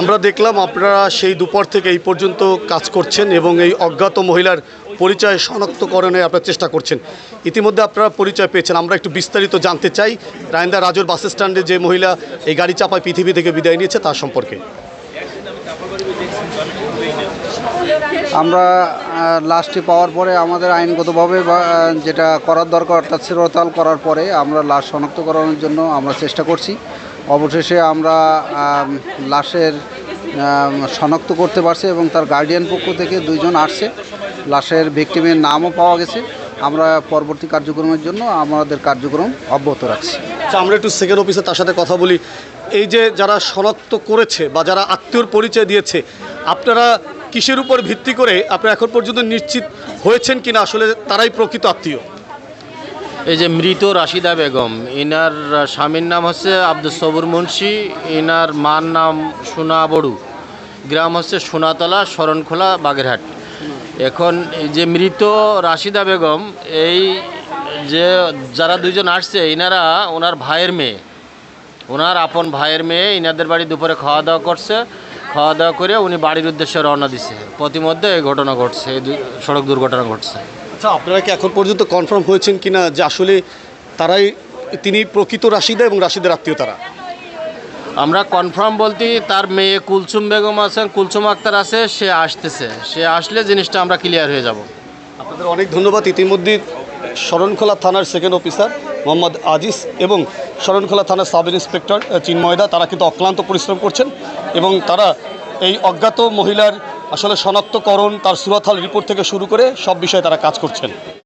আমরা দেখলাম আপনারা সেই দুপুর থেকে এই পর্যন্ত কাজ করছেন এবং এই অজ্ঞাত মহিলার পরিচয় শনাক্তকরণে আপনারা চেষ্টা করছেন। ইতিমধ্যে আপনারা পরিচয় পেয়েছেন। আমরা একটু বিস্তারিত জানতে চাই। রায়ন্দা রাজুর বাস স্ট্যান্ডে যে মহিলা এই গাড়ি চাপায় পৃথিবী থেকে বিদায় নিয়েছে তার সম্পর্কে। আমরা লাশটি পাওয়ার পরে আমাদের আইনগতভাবে বা, যেটা করার দরকার অর্থাৎ শিরোতাল করার পরে আমরা লাশ শনাক্তকরণের জন্য আমরা চেষ্টা করছি। অবশেষে আমরা লাশের শনাক্ত করতে পারছি এবং তার গার্ডিয়ান পক্ষ থেকে দুইজন আসছে। লাশের ভিকটিমের নামও পাওয়া গেছে। আমরা পরবর্তী কার্যক্রমের জন্য আমাদের কার্যক্রম অব্যাহত রাখছি। আচ্ছা আমরা একটু সেকেন্ড অফিসে তার সাথে কথা বলি। এই যে যারা শনাক্ত করেছে বা যারা আত্মীয়র পরিচয় দিয়েছে, আপনারা কিসের উপর ভিত্তি করে, আপনারা এখন পর্যন্ত নিশ্চিত হয়েছেন কিনা? আসলে তারাই প্রকৃত আত্মীয়। এই যে মৃত রাশিদা বেগম, ইনার স্বামীর নাম হচ্ছে আব্দুল সবুর মুন্সি, ইনার মার নাম সোনা বড়ু, গ্রাম হচ্ছে সোনাতলা, শরণখোলা, বাগেরহাট। এখন যে মৃত রাশিদা বেগম, এই যে যারা দুইজন আসছে, ইনারা ওনার ভাইয়ের মেয়ে। ওনার আপন ভাইয়ের মেয়ে, ইনাদের বাড়ি দুপুরে খাওয়া দাওয়া করছে। খাওয়া দাওয়া করে উনি বাড়ির উদ্দেশ্যে রওনা দিছে। প্রতিমধ্যে এই ঘটনা ঘটছে, এই সড়ক দুর্ঘটনা ঘটছে। আচ্ছা আপনারা কি এখন পর্যন্ত কনফার্ম হয়েছেন কিনা যে আসলে তারাই তিনি প্রকৃত রাশিদা এবং রাশিদের আত্মীয় তারা? আমরা কনফার্ম বলতে তার মেয়ে কুলসুম বেগম আছেন কুলসুম আক্তার আছে সে আসতেছে। সে আসলে জিনিসটা আমরা ক্লিয়ার হয়ে যাব। আপনাদের অনেক ধন্যবাদ। ইতিমধ্যে শরণখোলা থানার সেকেন্ড অফিসার মোহাম্মদ আজিজ এবং শরণখোলা থানার সাব ইন্সপেক্টর চিন্ময়দা তারা কিন্তু অক্লান্ত পরিশ্রম করছেন এবং তারা এই অজ্ঞাত মহিলার আসলে শনাক্তকরণ তার সুরাথাল রিপোর্ট থেকে শুরু করে সব বিষয়ে তারা কাজ করছেন।